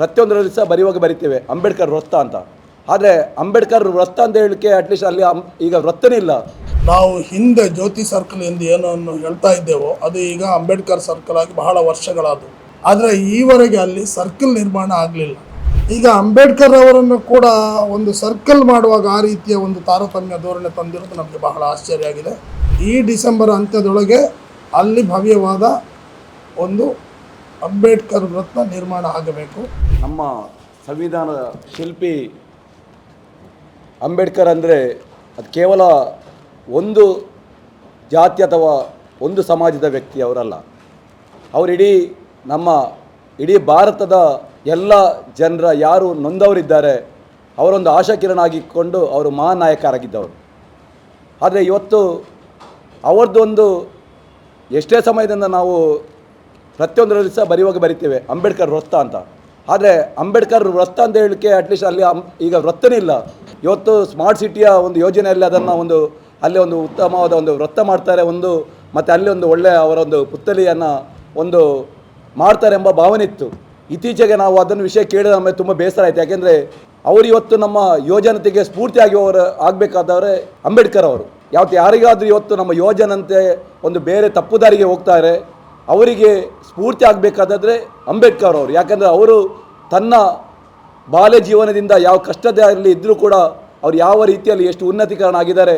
ಪ್ರತಿಯೊಂದರಲ್ಲಿ ಸಹ ಬರೆಯುವಾಗ ಬರಿತೇವೆ. ಅಂಬೇಡ್ಕರ್ ವೃತ್ತ ಅಂತ. ಆದರೆ ಅಂಬೇಡ್ಕರ್ ವೃತ್ತ ಅಂತ ಹೇಳಿಕೆ ಅಟ್ಲೀಸ್ಟ್ ಅಲ್ಲಿ ಈಗ ವೃತ್ತನೇ ಇಲ್ಲ. ನಾವು ಹಿಂದೆ ಜ್ಯೋತಿ ಸರ್ಕಲ್ ಎಂದು ಏನನ್ನು ಹೇಳ್ತಾ ಇದ್ದೇವೋ, ಅದು ಈಗ ಅಂಬೇಡ್ಕರ್ ಸರ್ಕಲ್ ಆಗಿ ಬಹಳ ವರ್ಷಗಳಾದವು. ಆದರೆ ಈವರೆಗೆ ಅಲ್ಲಿ ಸರ್ಕಲ್ ನಿರ್ಮಾಣ ಆಗಲಿಲ್ಲ. ಈಗ ಅಂಬೇಡ್ಕರ್ ಅವರನ್ನು ಕೂಡ ಒಂದು ಸರ್ಕಲ್ ಮಾಡುವಾಗ ಆ ರೀತಿಯ ಒಂದು ತಾರತಮ್ಯ ಧೋರಣೆ ತಂದಿರೋದು ನಮಗೆ ಬಹಳ ಆಶ್ಚರ್ಯ ಆಗಿದೆ. ಈ ಡಿಸೆಂಬರ್ ಅಂತ್ಯದೊಳಗೆ ಅಲ್ಲಿ ಭವ್ಯವಾದ ಒಂದು ಅಂಬೇಡ್ಕರ್ ವೃತ್ತ ನಿರ್ಮಾಣ ಆಗಬೇಕು. ನಮ್ಮ ಸಂವಿಧಾನದ ಶಿಲ್ಪಿ ಅಂಬೇಡ್ಕರ್ ಅಂದರೆ ಅದು ಕೇವಲ ಒಂದು ಜಾತಿ ಅಥವಾ ಒಂದು ಸಮಾಜದ ವ್ಯಕ್ತಿ ಅವರಲ್ಲ. ಅವರಿಡೀ ನಮ್ಮ ಇಡೀ ಭಾರತದ ಎಲ್ಲ ಜನರ ಯಾರು ನೊಂದವರಿದ್ದಾರೆ, ಅವರೊಂದು ಆಶಾಕಿರಣ ಆಗಿಕೊಂಡು ಅವರು ಮಹಾನ್ ನಾಯಕರಾಗಿದ್ದವರು ಆದರೆ ಇವತ್ತು ಅವರದ್ದೊಂದು ಎಷ್ಟೇ ಸಮಯದಿಂದ ನಾವು ಪ್ರತಿಯೊಂದರಲ್ಲಿ ಸಹ ಬರೆಯುವಾಗ ಬರಿತೇವೆ, ಅಂಬೇಡ್ಕರ್ ವೃತ್ತ ಅಂತ. ಆದರೆ ಅಂಬೇಡ್ಕರ್ ವೃತ್ತ ಅಂತ ಹೇಳಲಿಕ್ಕೆ ಅಟ್ಲೀಸ್ಟ್ ಅಲ್ಲಿ ಈಗ ವೃತ್ತನೇ ಇಲ್ಲ. ಇವತ್ತು ಸ್ಮಾರ್ಟ್ ಸಿಟಿಯ ಒಂದು ಯೋಜನೆಯಲ್ಲಿ ಅದನ್ನು ಒಂದು, ಅಲ್ಲಿ ಒಂದು ಉತ್ತಮವಾದ ಒಂದು ವೃತ್ತ ಮಾಡ್ತಾರೆ ಒಂದು, ಮತ್ತು ಅಲ್ಲಿ ಒಂದು ಒಳ್ಳೆಯ ಅವರ ಒಂದು ಪುತ್ತಲಿಯನ್ನು ಒಂದು ಮಾಡ್ತಾರೆ ಎಂಬ ಭಾವನೆ ಇತ್ತು. ಇತ್ತೀಚೆಗೆ ನಾವು ಅದನ್ನು ವಿಷಯ ಕೇಳಿದ ನಮಗೆ ತುಂಬ ಬೇಸರ ಆಯಿತು. ಯಾಕೆಂದರೆ ಅವರು ಇವತ್ತು ನಮ್ಮ ಯೋಜನತೆಗೆ ಸ್ಫೂರ್ತಿಯಾಗಿ ಅವರು ಆಗಬೇಕಾದವರೇ ಅಂಬೇಡ್ಕರ್ ಅವರು. ಯಾವತ್ತು ಯಾರಿಗಾದರೂ ಇವತ್ತು ನಮ್ಮ ಯೋಜನಂತೆ ಒಂದು ಬೇರೆ ತಪ್ಪು ದಾರಿಗೆ ಹೋಗ್ತಾರೆ, ಅವರಿಗೆ ಸ್ಫೂರ್ತಿ ಆಗಬೇಕಾದ್ರೆ ಅಂಬೇಡ್ಕರ್ ಅವರು. ಯಾಕಂದರೆ ಅವರು ತನ್ನ ಬಾಲ್ಯ ಜೀವನದಿಂದ ಯಾವ ಕಷ್ಟದಲ್ಲಿ ಇದ್ದರೂ ಕೂಡ ಅವರು ಯಾವ ರೀತಿಯಲ್ಲಿ ಎಷ್ಟು ಉನ್ನತೀಕರಣ ಆಗಿದ್ದಾರೆ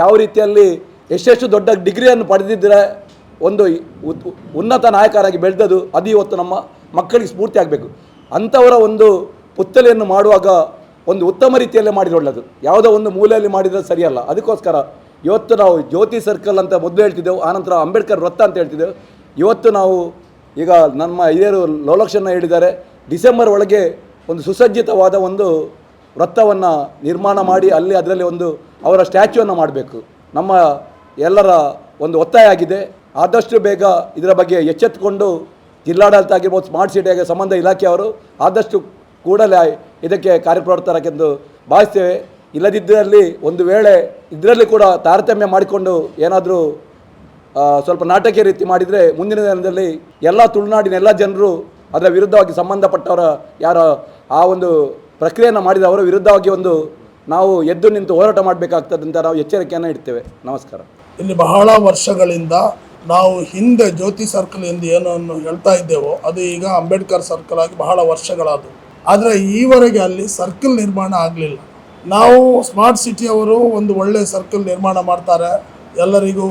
ಯಾವ ರೀತಿಯಲ್ಲಿ ಎಷ್ಟೆಷ್ಟು ದೊಡ್ಡ ಡಿಗ್ರಿಯನ್ನು ಪಡೆದಿದ್ದರೆ ಒಂದು ಉನ್ನತ ನಾಯಕರಾಗಿ ಬೆಳೆದದು ಅದು ಇವತ್ತು ನಮ್ಮ ಮಕ್ಕಳಿಗೆ ಸ್ಫೂರ್ತಿ ಆಗಬೇಕು. ಅಂಥವರ ಒಂದು ಪುತ್ತಲೆಯನ್ನು ಮಾಡುವಾಗ ಒಂದು ಉತ್ತಮ ರೀತಿಯಲ್ಲೇ ಮಾಡಿದ್ರೆ ಒಳ್ಳೆಯದು ಯಾವುದೋ ಒಂದು ಮೂಲೆಯಲ್ಲಿ ಮಾಡಿದರೆ ಸರಿಯಲ್ಲ. ಅದಕ್ಕೋಸ್ಕರ ಇವತ್ತು ನಾವು ಜ್ಯೋತಿ ಸರ್ಕಲ್ ಅಂತ ಮೊದಲು ಹೇಳ್ತಿದ್ದೆವು, ಆನಂತರ ಅಂಬೇಡ್ಕರ್ ವೃತ್ತ ಅಂತ ಹೇಳ್ತಿದ್ದೆವು. ಇವತ್ತು ನಾವು ಈಗ ನಮ್ಮ ಹಿರಿಯರು ಲೋಲಕ್ಷನ್ನ ಹೇಳಿದ್ದಾರೆ ಡಿಸೆಂಬರ್ ಒಳಗೆ ಒಂದು ಸುಸಜ್ಜಿತವಾದ ಒಂದು ವೃತ್ತವನ್ನು ನಿರ್ಮಾಣ ಮಾಡಿ ಅಲ್ಲಿ ಅದರಲ್ಲಿ ಒಂದು ಅವರ ಸ್ಟ್ಯಾಚ್ಯೂವನ್ನು ಮಾಡಬೇಕು. ನಮ್ಮ ಎಲ್ಲರ ಒಂದು ಒತ್ತಾಯ ಆಗಿದೆ. ಆದಷ್ಟು ಬೇಗ ಇದರ ಬಗ್ಗೆ ಎಚ್ಚೆತ್ತುಕೊಂಡು ಜಿಲ್ಲಾಡಳಿತ ಆಗಿರ್ಬೋದು ಸ್ಮಾರ್ಟ್ ಸಿಟಿಯಾಗಿ ಸಂಬಂಧ ಇಲಾಖೆಯವರು ಆದಷ್ಟು ಕೂಡಲೇ ಇದಕ್ಕೆ ಕಾರ್ಯಪ್ರವೃತ್ತರಾಗೆಂದು ಭಾವಿಸ್ತೇವೆ. ಇಲ್ಲದಿದ್ದರಲ್ಲಿ ಒಂದು ವೇಳೆ ಇದರಲ್ಲಿ ಕೂಡ ತಾರತಮ್ಯ ಮಾಡಿಕೊಂಡು ಏನಾದರೂ ಸ್ವಲ್ಪ ನಾಟಕೀಯ ರೀತಿ ಮಾಡಿದರೆ ಮುಂದಿನ ದಿನದಲ್ಲಿ ಎಲ್ಲ ತುಳುನಾಡಿನ ಎಲ್ಲ ಜನರು ಅದರ ವಿರುದ್ಧವಾಗಿ ಸಂಬಂಧಪಟ್ಟವರ ಯಾರ ಆ ಒಂದು ಪ್ರಕ್ರಿಯೆಯನ್ನು ಮಾಡಿದ ಅವರ ವಿರುದ್ಧವಾಗಿ ಒಂದು ನಾವು ಎದ್ದು ನಿಂತು ಹೋರಾಟ ಮಾಡಬೇಕಾಗ್ತದೆ ಅಂತ ನಾವು ಎಚ್ಚರಿಕೆಯನ್ನು ಇಡ್ತೇವೆ. ನಮಸ್ಕಾರ. ಇಲ್ಲಿ ಬಹಳ ವರ್ಷಗಳಿಂದ ನಾವು ಹಿಂದೆ ಜ್ಯೋತಿ ಸರ್ಕಲ್ ಎಂದು ಏನನ್ನು ಹೇಳ್ತಾ ಇದ್ದೇವೋ, ಅದು ಈಗ ಅಂಬೇಡ್ಕರ್ ಸರ್ಕಲ್ ಆಗಿ ಬಹಳ ವರ್ಷಗಳಾದವು. ಆದರೆ ಈವರೆಗೆ ಅಲ್ಲಿ ಸರ್ಕಲ್ ನಿರ್ಮಾಣ ಆಗಲಿಲ್ಲ. ನಾವು ಸ್ಮಾರ್ಟ್ ಸಿಟಿಯವರು ಒಂದು ಒಳ್ಳೆಯ ಸರ್ಕಲ್ ನಿರ್ಮಾಣ ಮಾಡ್ತಾರೆ ಎಲ್ಲರಿಗೂ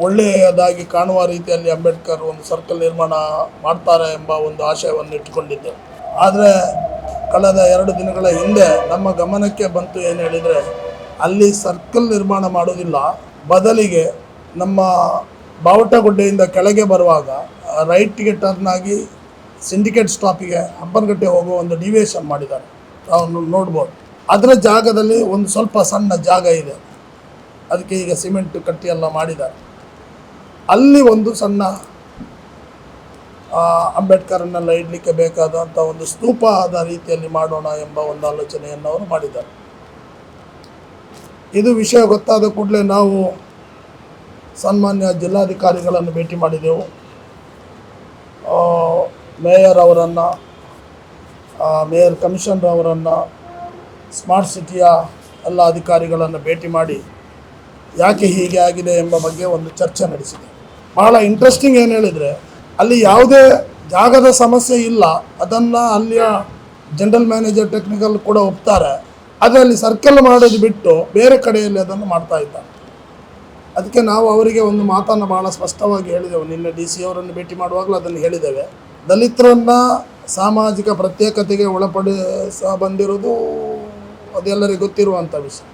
ಒಳ್ಳೆಯದಾಗಿ ಕಾಣುವ ರೀತಿಯಲ್ಲಿ ಅಂಬೇಡ್ಕರ್ ಒಂದು ಸರ್ಕಲ್ ನಿರ್ಮಾಣ ಮಾಡ್ತಾರೆ ಎಂಬ ಒಂದು ಆಶಯವನ್ನು ಇಟ್ಟುಕೊಂಡಿದ್ದೆ. ಆದರೆ ಕಳೆದ ಎರಡು ದಿನಗಳ ಹಿಂದೆ ನಮ್ಮ ಗಮನಕ್ಕೆ ಬಂತು ಏನು ಹೇಳಿದರೆ, ಅಲ್ಲಿ ಸರ್ಕಲ್ ನಿರ್ಮಾಣ ಮಾಡೋದಿಲ್ಲ ಬದಲಿಗೆ ನಮ್ಮ ಬಾವಟಗುಡ್ಡೆಯಿಂದ ಕೆಳಗೆ ಬರುವಾಗ ರೈಟ್ಗೆ ಟರ್ನ್ ಆಗಿ ಸಿಂಡಿಕೇಟ್ ಸ್ಟಾಪಿಗೆ ಹಬ್ಬನಗಟ್ಟೆ ಹೋಗುವ ಒಂದು ಡಿವಿಯೇಷನ್ ಮಾಡಿದ್ದಾರೆ. ನಾವು ನೋಡ್ಬೋದು. ಅದರ ಜಾಗದಲ್ಲಿ ಒಂದು ಸ್ವಲ್ಪ ಸಣ್ಣ ಜಾಗ ಇದೆ. ಅದಕ್ಕೆ ಈಗ ಸಿಮೆಂಟ್ ಕಟ್ಟಿ ಎಲ್ಲ ಮಾಡಿದ್ದಾರೆ ಅಲ್ಲಿ ಒಂದು ಸಣ್ಣ ಅಂಬೇಡ್ಕರನ್ನೆಲ್ಲ ಇಡಲಿಕ್ಕೆ ಬೇಕಾದಂಥ ಒಂದು ಸ್ತೂಪ ಆದ ರೀತಿಯಲ್ಲಿ ಮಾಡೋಣ ಎಂಬ ಒಂದು ಆಲೋಚನೆಯನ್ನು ಅವರು ಮಾಡಿದ್ದಾರೆ. ಇದು ವಿಷಯ ಗೊತ್ತಾದ ಕೂಡಲೇ ನಾವು ಸನ್ಮಾನ್ಯ ಜಿಲ್ಲಾಧಿಕಾರಿಗಳನ್ನು ಭೇಟಿ ಮಾಡಿದೆವು. ಮೇಯರ್ ಅವರನ್ನು ಮೇಯರ್ ಕಮಿಷನರ್ ಅವರನ್ನು, ಸ್ಮಾರ್ಟ್ ಸಿಟಿಯ ಎಲ್ಲ ಅಧಿಕಾರಿಗಳನ್ನು ಭೇಟಿ ಮಾಡಿ ಯಾಕೆ ಹೀಗೆ ಆಗಿದೆ ಎಂಬ ಬಗ್ಗೆ ಒಂದು ಚರ್ಚೆ ನಡೆಸಿದೆ. ಬಹಳ ಇಂಟ್ರೆಸ್ಟಿಂಗ್ ಏನು ಹೇಳಿದರೆ, ಅಲ್ಲಿ ಯಾವುದೇ ಜಾಗದ ಸಮಸ್ಯೆ ಇಲ್ಲ, ಅದನ್ನು ಅಲ್ಲಿಯ ಜನರಲ್ ಮ್ಯಾನೇಜರ್ ಟೆಕ್ನಿಕಲ್ ಕೂಡ ಒಪ್ತಾರೆ. ಅದರಲ್ಲಿ ಸರ್ಕಲ್ ಮಾಡೋದು ಬಿಟ್ಟು ಬೇರೆ ಕಡೆಯಲ್ಲಿ ಅದನ್ನು ಮಾಡ್ತಾ ಇದ್ದಾರೆ. ಅದಕ್ಕೆ ನಾವು ಅವರಿಗೆ ಒಂದು ಮಾತನ್ನು ಭಾಳ ಸ್ಪಷ್ಟವಾಗಿ ಹೇಳಿದೆವು. ನಿನ್ನೆ ಡಿ ಸಿ ಅವರನ್ನು ಭೇಟಿ ಮಾಡುವಾಗಲೂ ಅದನ್ನು ಹೇಳಿದ್ದೇವೆ. ದಲಿತರನ್ನು ಸಾಮಾಜಿಕ ಪ್ರತ್ಯೇಕತೆಗೆ ಒಳಪಡಿಸ ಬಂದಿರೋದು ಅದೆಲ್ಲರಿಗೂ ಗೊತ್ತಿರುವಂಥ ವಿಷಯ.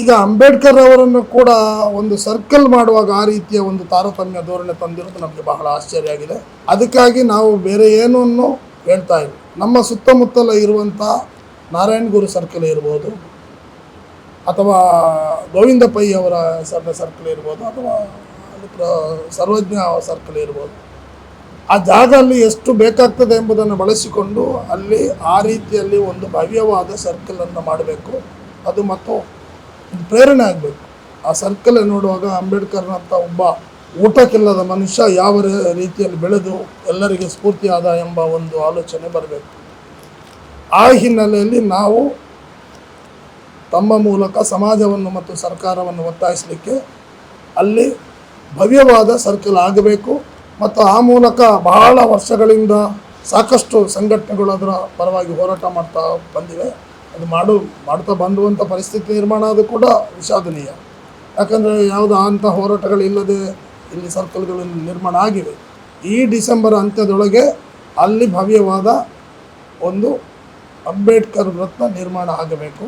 ಈಗ ಅಂಬೇಡ್ಕರ್ ಅವರನ್ನು ಕೂಡ ಒಂದು ಸರ್ಕಲ್ ಮಾಡುವಾಗ ಆ ರೀತಿಯ ಒಂದು ತಾರತಮ್ಯ ಧೋರಣೆ ತಂದಿರೋದು ನಮಗೆ ಬಹಳ ಆಶ್ಚರ್ಯ ಆಗಿದೆ. ಅದಕ್ಕಾಗಿ ನಾವು ಬೇರೆ ಏನನ್ನು ಹೇಳ್ತಾ ಇಲ್ಲ. ನಮ್ಮ ಸುತ್ತಮುತ್ತಲ ಇರುವಂಥ ನಾರಾಯಣ ಗುರು ಸರ್ಕಲ್ ಇರ್ಬೋದು, ಅಥವಾ ಗೋವಿಂದ ಪೈ ಅವರ ಸರ್ಕಲ್ ಇರ್ಬೋದು, ಅಥವಾ ಸರ್ವಜ್ಞ ಸರ್ಕಲ್ ಇರ್ಬೋದು. ಆ ಜಾಗ ಅಲ್ಲಿ ಎಷ್ಟು ಬೇಕಾಗ್ತದೆ ಎಂಬುದನ್ನು ಬಳಸಿಕೊಂಡು ಅಲ್ಲಿ ಆ ರೀತಿಯಲ್ಲಿ ಒಂದು ಭವ್ಯವಾದ ಸರ್ಕಲನ್ನು ಮಾಡಬೇಕು. ಅದು ಮತ್ತು ಪ್ರೇರಣೆ ಆಗಬೇಕು. ಆ ಸರ್ಕಲ್ ನೋಡುವಾಗ ಅಂಬೇಡ್ಕರ್ನಂಥ ಒಬ್ಬ ಊಟಕ್ಕಿಲ್ಲದ ಮನುಷ್ಯ ಯಾವ ರೀತಿಯಲ್ಲಿ ಬೆಳೆದು ಎಲ್ಲರಿಗೆ ಸ್ಫೂರ್ತಿಯಾದ ಎಂಬ ಒಂದು ಆಲೋಚನೆ ಬರಬೇಕು. ಆ ಹಿನ್ನೆಲೆಯಲ್ಲಿ ನಾವು ತಮ್ಮ ಮೂಲಕ ಸಮಾಜವನ್ನು ಮತ್ತು ಸರ್ಕಾರವನ್ನು ಒತ್ತಾಯಿಸಲಿಕ್ಕೆ ಅಲ್ಲಿ ಭವ್ಯವಾದ ಸರ್ಕಲ್ ಆಗಬೇಕು ಮತ್ತು ಆ ಮೂಲಕ ಬಹಳ ವರ್ಷಗಳಿಂದ ಸಾಕಷ್ಟು ಸಂಘಟನೆಗಳು ಅದರ ಪರವಾಗಿ ಹೋರಾಟ ಮಾಡ್ತಾ ಬಂದಿವೆ. ಅದು ಮಾಡು, ಮಾಡ್ತಾ ಬಂದುವಂಥ ಪರಿಸ್ಥಿತಿ ನಿರ್ಮಾಣ ಅದು ಕೂಡ ವಿಷಾದನೀಯ. ಯಾಕಂದರೆ ಯಾವುದೋ ಅಂಥ ಹೋರಾಟಗಳಿಲ್ಲದೆ ಇಲ್ಲಿ ಸರ್ಕಲ್ಗಳು ನಿರ್ಮಾಣ ಆಗಿವೆ. ಈ ಡಿಸೆಂಬರ್ ಅಂತ್ಯದೊಳಗೆ ಅಲ್ಲಿ ಭವ್ಯವಾದ ಒಂದು ಅಂಬೇಡ್ಕರ್ ವೃತ್ತ ನಿರ್ಮಾಣ ಆಗಬೇಕು.